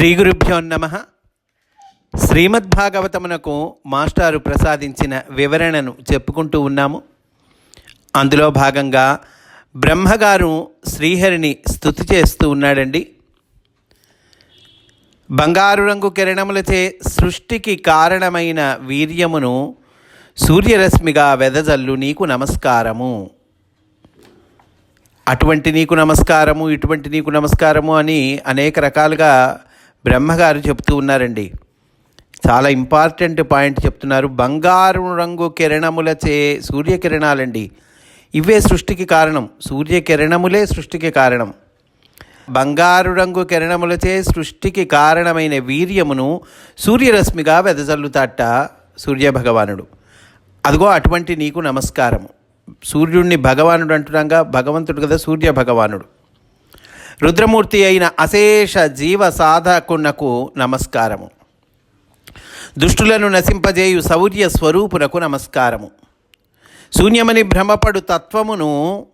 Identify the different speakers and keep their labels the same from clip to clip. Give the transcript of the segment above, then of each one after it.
Speaker 1: శ్రీ గురుభ్యో నమ. శ్రీమద్భాగవతమునకు మాస్టారు ప్రసాదించిన వివరణను చెప్పుకుంటూ ఉన్నాము. అందులో భాగంగా బ్రహ్మగారు శ్రీహరిని స్థుతి చేస్తూ ఉన్నాడండి. బంగారు రంగు కిరణములచే సృష్టికి కారణమైన వీర్యమును సూర్యరశ్మిగా వెదజల్లు నీకు నమస్కారము. అటువంటి నీకు నమస్కారము ఇటువంటి నీకు నమస్కారము అని అనేక రకాలుగా బ్రహ్మగారు చెప్తూ ఉన్నారండి. చాలా ఇంపార్టెంట్ పాయింట్ చెప్తున్నారు. బంగారు రంగు కిరణములచే సూర్యకిరణాలండి. ఇవే సృష్టికి కారణం. సూర్యకిరణములే సృష్టికి కారణం. బంగారు రంగు కిరణములచే సృష్టికి కారణమైన వీర్యమును సూర్యరశ్మిగా వెదజల్లుతాట సూర్యభగవానుడు. అదిగో అటువంటి నీకు నమస్కారము. సూర్యుడిని భగవానుడు అంటున్నాగా భగవంతుడు కదా సూర్య భగవానుడు రుద్రమూర్తి అయిన అశేష జీవ సాధకునకు నమస్కారము. దుష్టులను నశింపజేయు శౌర్య స్వరూపునకు నమస్కారము. శూన్యమని భ్రమపడు తత్వమును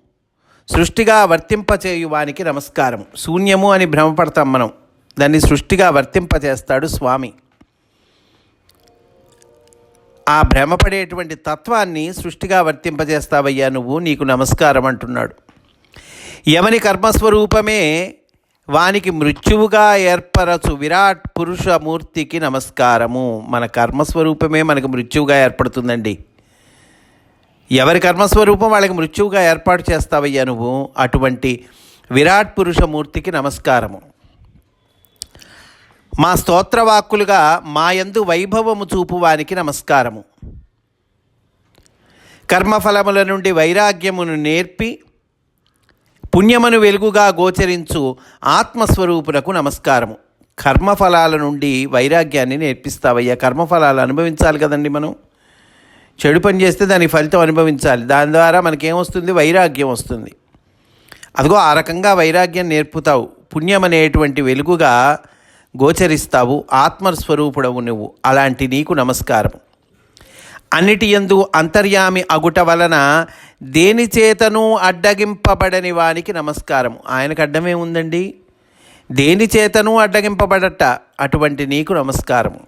Speaker 1: సృష్టిగా వర్తింపచేయు వానికి నమస్కారం శూన్యము అని భ్రమపడతాం మనం. దాన్ని సృష్టిగా వర్తింపచేస్తాడు స్వామి. ఆ భ్రమపడేటువంటి తత్వాన్ని సృష్టిగా వర్తింపజేస్తావయ్యా నువ్వు నీకు నమస్కారం అంటున్నాడు యమని కర్మస్వరూపమే వానికి మృత్యువుగా ఏర్పరచు విరాట్ పురుషమూర్తికి నమస్కారము. మన కర్మస్వరూపమే మనకు మృత్యువుగా ఏర్పడుతుందండి. ఎవరి కర్మస్వరూపం వాళ్ళకి మృత్యువుగా ఏర్పాటు చేస్తావయ్యా నువ్వు? అటువంటి విరాట్ పురుషమూర్తికి నమస్కారము. మా స్తోత్రవాక్కులుగా మాయందు వైభవము చూపువానికి నమస్కారము. కర్మఫలముల నుండి వైరాగ్యమును నేర్పి పుణ్యమును వెలుగుగా గోచరించు ఆత్మస్వరూపునకు నమస్కారము. కర్మఫలాల నుండి వైరాగ్యాన్ని నేర్పిస్తావయ్యా. కర్మఫలాలు అనుభవించాలి కదండి మనం. చెడు పని చేస్తే దాని ఫలితం అనుభవించాలి. దాని ద్వారా మనకేమొస్తుంది వైరాగ్యం వస్తుంది. అదిగో ఆ రకంగా వైరాగ్యం నేర్పుతావు. పుణ్యం అనేటువంటి వెలుగుగా గోచరిస్తావు. ఆత్మస్వరూపుడవు నువ్వు. అలాంటి నీకు నమస్కారం అన్నిటి యందు అంతర్యామి అగుట వలన దేని చేతను అడ్డగింపబడని వానికి నమస్కారం ఆయనకు అడ్డమే ఉందండి దేని చేతను అడ్డగింపబడట అటువంటి నీకు నమస్కారం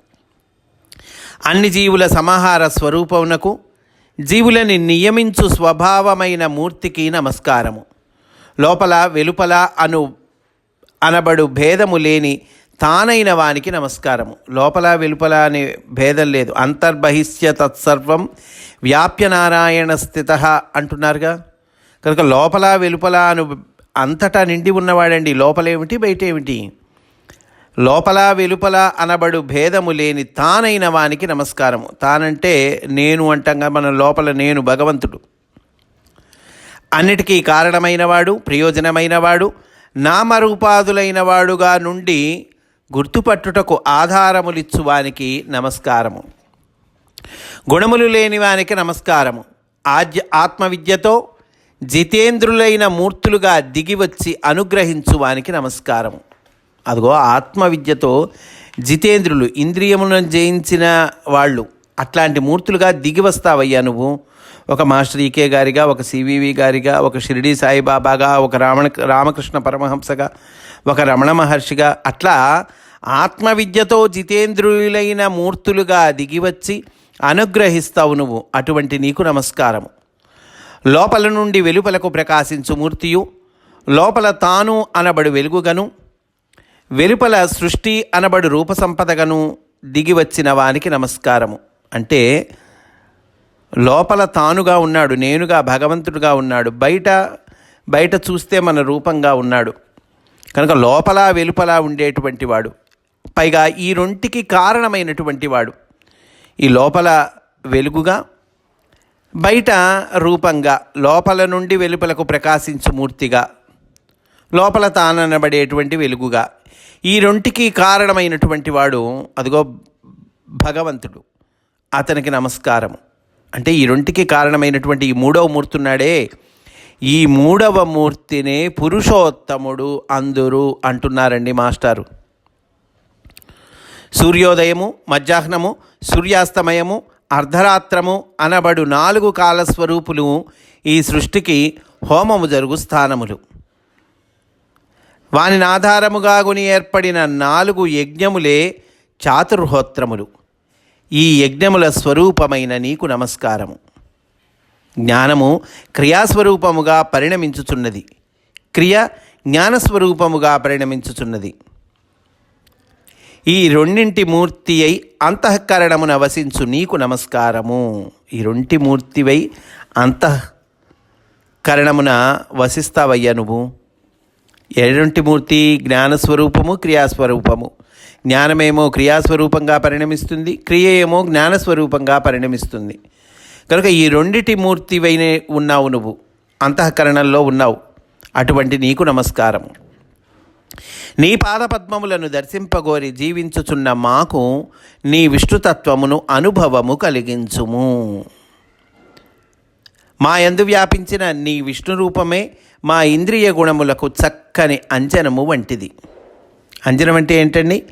Speaker 1: అన్ని జీవుల సమాహార స్వరూపమునకు జీవులని నియమించు స్వభావమైన మూర్తికి నమస్కారము. లోపల వెలుపల అను అనబడు భేదము లేని తానైన వానికి నమస్కారము. లోపల వెలుపల అనే భేదం లేదు. అంతర్బహిష్య తత్సర్వం వ్యాప్య నారాయణ స్థిత అంటున్నారుగా. కనుక లోపల వెలుపల అను అంతటా నిండి ఉన్నవాడండి. లోపలేమిటి? బయట ఏమిటి లోపల వెలుపల అనబడు భేదము లేని తానైన వానికి నమస్కారము. తానంటే నేను అంటంగా మన లోపల నేను భగవంతుడు. అన్నిటికీ కారణమైనవాడు ప్రయోజనమైనవాడు నామరూపాదులైన వాడుగా నుండి గుర్తుపట్టుటకు ఆధారములిచ్చు వానికి నమస్కారము. గుణములు లేని వానికి నమస్కారము. ఆద్య ఆత్మవిద్యతో జితేంద్రులైన మూర్తులుగా దిగివచ్చి అనుగ్రహించు వానికి నమస్కారము. అదిగో ఆత్మవిద్యతో జితేంద్రులు ఇంద్రియములను జయించిన వాళ్ళు అట్లాంటి మూర్తులుగా దిగి వస్తావయ్యా నువ్వు. ఒక మాస్టర్ ఈకే గారిగా ఒక సివివి గారిగా ఒక షిరిడి సాయిబాబాగా ఒక రామణ రామకృష్ణ పరమహంసగా ఒక రమణ మహర్షిగా అట్లా ఆత్మవిద్యతో జితేంద్రులైన మూర్తులుగా దిగివచ్చి అనుగ్రహిస్తావు నువ్వు. అటువంటి నీకు నమస్కారము లోపల నుండి వెలుపలకు ప్రకాశించు మూర్తియు. లోపల తాను అనబడు వెలుగుగను. వెలుపల సృష్టి అనబడు రూపసంపదగను దిగివచ్చిన వానికి నమస్కారము. అంటే లోపల తానుగా ఉన్నాడు నేనుగా భగవంతుడుగా ఉన్నాడు. బయట బయట చూస్తే మన రూపంగా ఉన్నాడు. కనుక లోపల వెలుపల ఉండేటువంటి వాడు. పైగా ఈ రెంటికి కారణమైనటువంటి వాడు. ఈ లోపల వెలుగుగా బయట రూపంగా లోపల నుండి వెలుపలకు ప్రకాశించు మూర్తిగా లోపల తాననబడేటువంటి వెలుగుగా ఈ రెంటికి కారణమైనటువంటి వాడు అదిగో భగవంతుడు అతనికి నమస్కారము. అంటే ఈ రెంటికి కారణమైనటువంటి ఈ మూడవ మూర్తి ఉన్నాడే ఈ మూడవ మూర్తినే పురుషోత్తముడు అందరూ అంటున్నారండి మాస్టారు. సూర్యోదయము మధ్యాహ్నము సూర్యాస్తమయము అర్ధరాత్రము అనబడు నాలుగు కాల స్వరూపులు ఈ సృష్టికి హోమము జరుగు స్థానములు. వానిని ఆధారముగా గుని ఏర్పడిన నాలుగు యజ్ఞములే చాతుర్హోత్రములు. ఈ యజ్ఞముల స్వరూపమైన నీకు నమస్కారము. జ్ఞానము క్రియాస్వరూపముగా పరిణమించుచున్నది. క్రియ జ్ఞానస్వరూపముగా పరిణమించుచున్నది. ఈ రెండింటి మూర్తి అయి అంతఃకరణమున వసించు నీకు నమస్కారము. ఈ రెంటి మూర్తివై అంతఃకరణమున వసిస్తావయ్యా నువ్వు. ఎటువంటి మూర్తి జ్ఞానస్వరూపము క్రియాస్వరూపము? జ్ఞానమేమో క్రియాస్వరూపంగా పరిణమిస్తుంది క్రియ ఏమో జ్ఞానస్వరూపంగా పరిణమిస్తుంది. కనుక ఈ రెండిటి మూర్తివైనే ఉన్నావు నువ్వు అంతఃకరణంలో ఉన్నావు. అటువంటి నీకు నమస్కారము. నీ పాదపద్మములను దర్శింపగోరి జీవించుచున్న మాకు నీ విష్ణుతత్వమును అనుభవము కలిగించుము. మా యందు వ్యాపించిన నీ విష్ణు రూపమే మా ఇంద్రియ గుణములకు చక్కని అంజనము వంటిది. అంజనం అంటే ఏంటండి?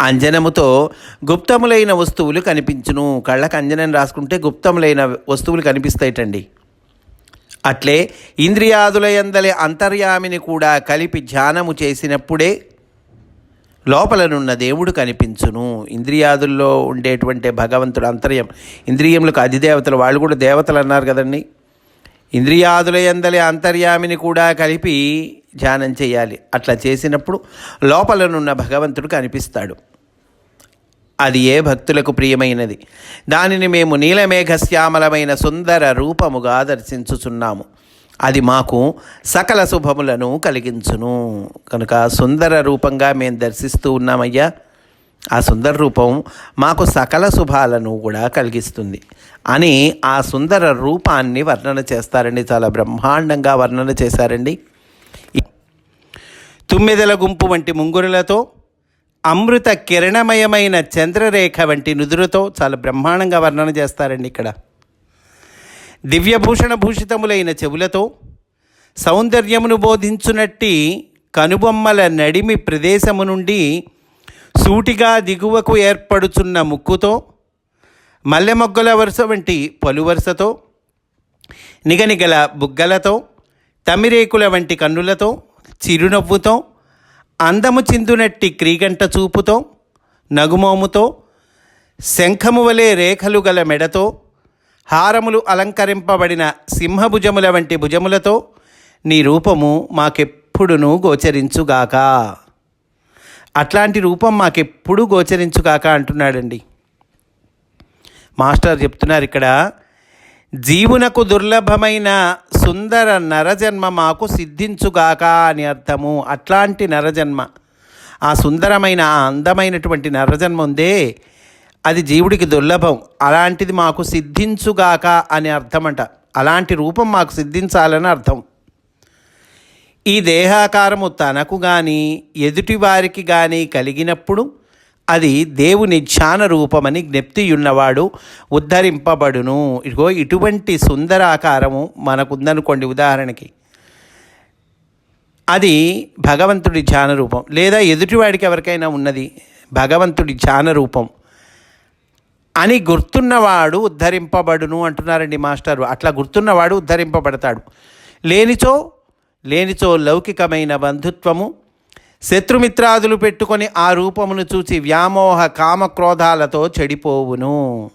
Speaker 1: అంజనముతో గుప్తములైన వస్తువులు కనిపించును. కళ్ళకు అంజనం రాసుకుంటే గుప్తములైన వస్తువులు కనిపిస్తాయిటండి. అట్లే ఇంద్రియాదులయందలి అంతర్యామిని కూడా కలిపి ధ్యానము చేసినప్పుడే లోపలనున్న దేవుడు కనిపించును. ఇంద్రియాదుల్లో ఉండేటువంటి భగవంతుడు అంతర్యం ఇంద్రియములకు అధిదేవతలు వాళ్ళు కూడా దేవతలు అన్నారు కదండి. ఇంద్రియాదులయందలి అంతర్యామిని కూడా కలిపి ధ్యానం చేయాలి. అట్లా చేసినప్పుడు లోపలనున్న భగవంతుడు కనిపిస్తాడు. అది ఏ భక్తులకు ప్రియమైనది? దానిని మేము నీలమేఘశ్యామలమైన సుందర రూపముగా దర్శించుచున్నాము. అది మాకు సకల శుభములను కలిగించును. కనుక సుందర రూపంగా మేము దర్శిస్తూ ఉన్నామయ్యా. ఆ సుందర రూపం మాకు సకల శుభాలను కూడా కలిగిస్తుంది. అని ఆ సుందర రూపాన్ని వర్ణన చేస్తారండి. చాలా బ్రహ్మాండంగా వర్ణన చేశారండి. తుమ్మెదల గుంపు వంటి ముంగురులతో అమృత కిరణమయమైన చంద్రరేఖ వంటి నుదురుతో చాలా బ్రహ్మాండంగా వర్ణన చేస్తారండి ఇక్కడ. దివ్యభూషణ భూషితములైన చెవులతో సౌందర్యమును బోధించునట్టి కనుబొమ్మల నడిమి ప్రదేశము నుండి సూటిగా దిగువకు ఏర్పడుచున్న ముక్కుతో మల్లె మొగ్గల వరుస వంటి పలు వరుసతో నిగనిగల బుగ్గలతో తమిరేకుల వంటి కన్నులతో చిరునవ్వుతో అందము చిందునట్టి క్రీగంట చూపుతో నగుమోముతో శంఖము వలె రేఖలు గల మెడతో హారములు అలంకరింపబడిన సింహభుజముల వంటి భుజములతో నీ రూపము మాకెప్పుడునూ గోచరించుగాక. అట్లాంటి రూపం మాకెప్పుడు గోచరించుగాక అంటున్నాడండి. మాస్టర్ చెప్తున్నారు ఇక్కడ జీవునకు దుర్లభమైన సుందర నరజన్మ మాకు సిద్ధించుగాక అని అర్థము. అట్లాంటి నరజన్మ. ఆ సుందరమైన ఆ అందమైనటువంటి నరజన్మ ఉందే అది జీవుడికి దుర్లభం. అలాంటిది మాకు సిద్ధించుగాక అని అర్థమంట. అలాంటి రూపం మాకు సిద్ధించాలని అర్థం. ఈ దేహాకారము తనకు కానీ ఎదుటి వారికి కానీ కలిగినప్పుడు అది దేవుని ధ్యాన రూపమని జ్ఞప్తియున్నవాడు ఉద్ధరింపబడును. ఇదిగో ఇటువంటి సుందరాకారము మనకుందనుకోండి ఉదాహరణకి. అది భగవంతుడి ధ్యాన రూపం. లేదా ఎదుటివాడికి ఎవరికైనా ఉన్నది భగవంతుడి ధ్యాన రూపం. అని గుర్తున్నవాడు ఉద్ధరింపబడును అంటున్నారండి మాస్టారు. అట్లా గుర్తున్నవాడు ఉద్ధరింపబడతాడు. లేనిచో లేనిచో లౌకికమైన బంధుత్వము శత్రుమిత్రాదులు పెట్టుకొని ఆ రూపమును చూచి వ్యామోహ కామక్రోధాలతో చెడిపోవును.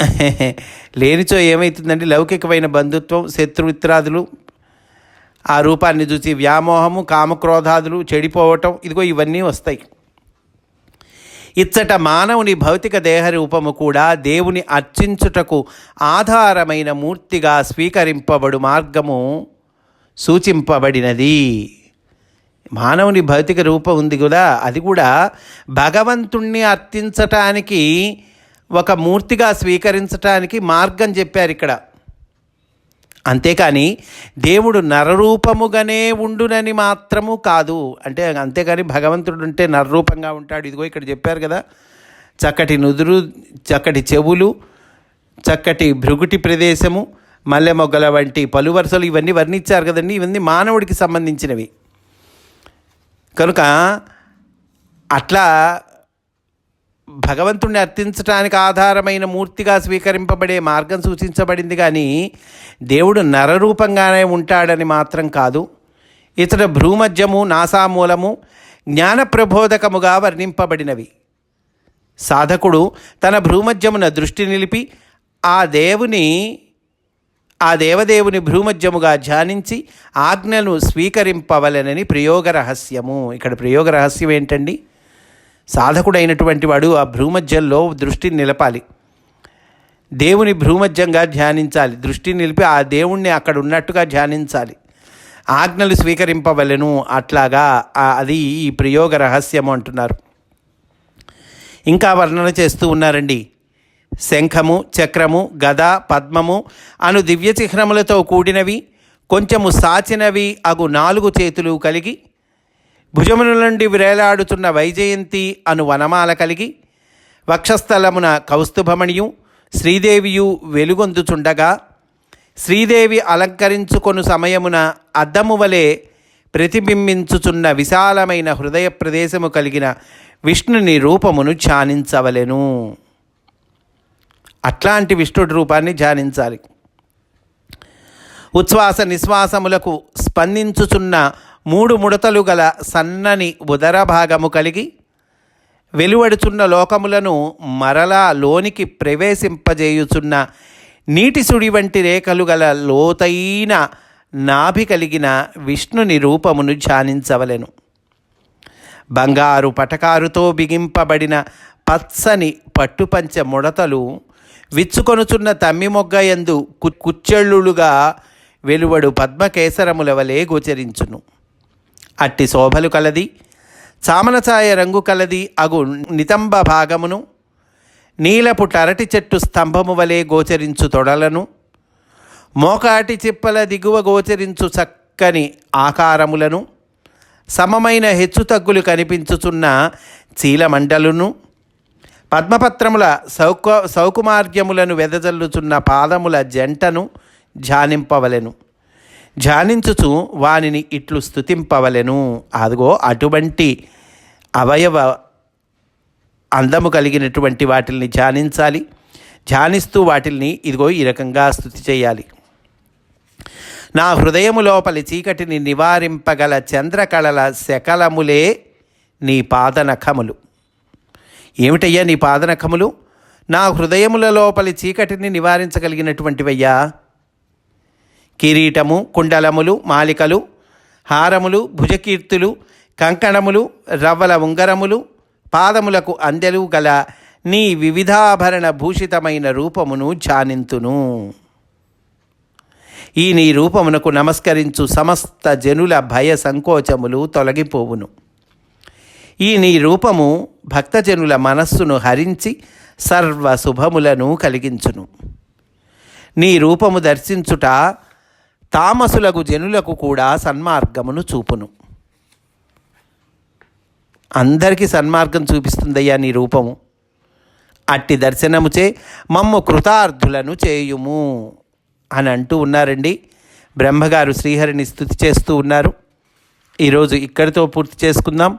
Speaker 1: లేనిచో ఏమవుతుందండి లౌకికమైన బంధుత్వం శత్రుమిత్రాదులు ఆ రూపాన్ని చూసి వ్యామోహము కామక్రోధాదులు చెడిపోవటం ఇదిగో ఇవన్నీ వస్తాయి. ఇచ్చట మానవుని భౌతిక దేహ రూపము కూడా దేవుని అర్చించుటకు ఆధారమైన మూర్తిగా స్వీకరింపబడు మార్గము సూచింపబడినది. మానవుని భౌతిక రూపం ఉంది కూడా. అది కూడా భగవంతుణ్ణి అర్థించటానికి ఒక మూర్తిగా స్వీకరించటానికి మార్గం చెప్పారు ఇక్కడ. అంతేకాని దేవుడు నరరూపముగానే ఉండునని మాత్రము కాదు. అంటే అంతేకాని భగవంతుడు ఉంటే నరరూపంగా ఉంటాడు. ఇదిగో ఇక్కడ చెప్పారు కదా. చక్కటి నుదురు చక్కటి చెవులు చక్కటి భృగుటి ప్రదేశము మల్లె మొగ్గల వంటి పలు వరుసలు ఇవన్నీ వర్ణించారు కదండి. ఇవన్నీ మానవుడికి సంబంధించినవి. కనుక అట్లా భగవంతుణ్ణి అర్థించడానికి ఆధారమైన మూర్తిగా స్వీకరింపబడే మార్గం సూచించబడింది కానీ దేవుడు నరరూపంగానే ఉంటాడని మాత్రం కాదు. ఇతడు భ్రూమధ్యము నాసామూలము జ్ఞానప్రబోధకముగా వర్ణింపబడినవి. సాధకుడు తన భ్రూమధ్యమున దృష్టి నిలిపి ఆ దేవుని ఆ దేవదేవుని భ్రూమధ్యముగా ధ్యానించి ఆజ్ఞను స్వీకరింపవలెనని ప్రయోగ రహస్యము ఇక్కడ ప్రయోగ రహస్యం ఏంటండి? సాధకుడైనటువంటి వాడు ఆ భ్రూమధ్యంలో దృష్టిని నిలపాలి. దేవుని భ్రూమధ్యంగా ధ్యానించాలి. దృష్టి నిలిపి ఆ దేవుణ్ణి అక్కడ ఉన్నట్టుగా ధ్యానించాలి. ఆజ్ఞలు స్వీకరింపవలెను అట్లాగా అది ఈ ప్రయోగ రహస్యము అంటున్నారు. ఇంకా వర్ణన చేస్తూ ఉన్నారండి. శంఖము చక్రము గద పద్మము అను దివ్య చిహ్నములతో కూడినవి కొంచెము సాచినవి అగు నాలుగు చేతులు కలిగి భుజముల నుండి విరేలాడుతున్న వైజయంతి అను వనమాల కలిగి వక్షస్థలమున కౌస్తుభమణియు శ్రీదేవియు వెలుగొందుచుండగా శ్రీదేవి అలంకరించుకొను సమయమున అద్దము వలె ప్రతిబింబించుచున్న విశాలమైన హృదయ ప్రదేశము కలిగిన విష్ణుని రూపమును ధ్యానించవలెను. అట్లాంటి విష్ణుడి రూపాన్ని ధ్యానించాలి. ఉచ్ఛ్వాస నిశ్వాసములకు స్పందించుచున్న మూడు ముడతలు గల సన్నని ఉదర భాగము కలిగి వెలువడుచున్న లోకములను మరలా లోనికి ప్రవేశింపజేయుచున్న నీటి సుడి వంటి రేఖలు గల లోతైన నాభి కలిగిన విష్ణుని రూపమును ధ్యానించవలెను. బంగారు పటకారుతో బిగింపబడిన పచ్చని పట్టుపంచ ముడతలు విచ్చుకొనుచున్న తమ్మి మొగ్గ ఎందు కు- కుచ్చెళ్ళులుగా వెలువడు పద్మకేసరముల వలె గోచరించును. అట్టి శోభలు కలది చామనఛాయ రంగు కలది అగు నితంబ భాగమును నీలపు టరటి చెట్టు స్తంభము వలె గోచరించు తొడలను మోకాటి చిప్పల దిగువ గోచరించు చక్కని ఆకారములను సమమైన హెచ్చుతగ్గులు కనిపించుచున్న చీలమండలును పద్మపత్రముల సౌక సౌకుమార్గ్యములను వెదజల్లుచున్న పాదముల జంటను ధ్యానింపవలెను. ధ్యానించుచు వానిని ఇట్లు స్థుతింపవలెను అదిగో అటువంటి అవయవ అందము కలిగినటువంటి వాటిల్ని ధ్యానించాలి. ధ్యానిస్తూ వాటిల్ని ఇదిగో ఈ రకంగా స్థుతి చేయాలి. నా హృదయము లోపలి చీకటిని నివారింపగల చంద్రకళల శకలములే నీ పాదనఖములు. ఏమిటయ్యా నీ పాదనఖములు? నా హృదయముల లోపలి చీకటిని నివారించగలిగినటువంటివయ్యా. కిరీటము కుండలములు మాలికలు హారములు భుజకీర్తులు కంకణములు రవ్వల ఉంగరములు పాదములకు అందెలు గల నీ వివిధాభరణ భూషితమైన రూపమును ధ్యానింతును. ఈ నీ రూపమునకు నమస్కరించు సమస్త జనుల భయ సంకోచములు తొలగిపోవును. ఈ నీ రూపము భక్తజనుల మనస్సును హరించి సర్వ శుభములను కలిగించును. నీ రూపము దర్శించుట తామసులకు జనులకు కూడా సన్మార్గమును చూపును. అందరికీ సన్మార్గం చూపిస్తుందయ్యా నీ రూపము. అట్టి దర్శనముచే మమ్ము కృతార్థులను చేయుము అని అంటూ ఉన్నారండి. బ్రహ్మగారు శ్రీహరిని స్థుతి చేస్తూ ఉన్నారు. ఈరోజు ఇక్కడితో పూర్తి చేసుకుందాం.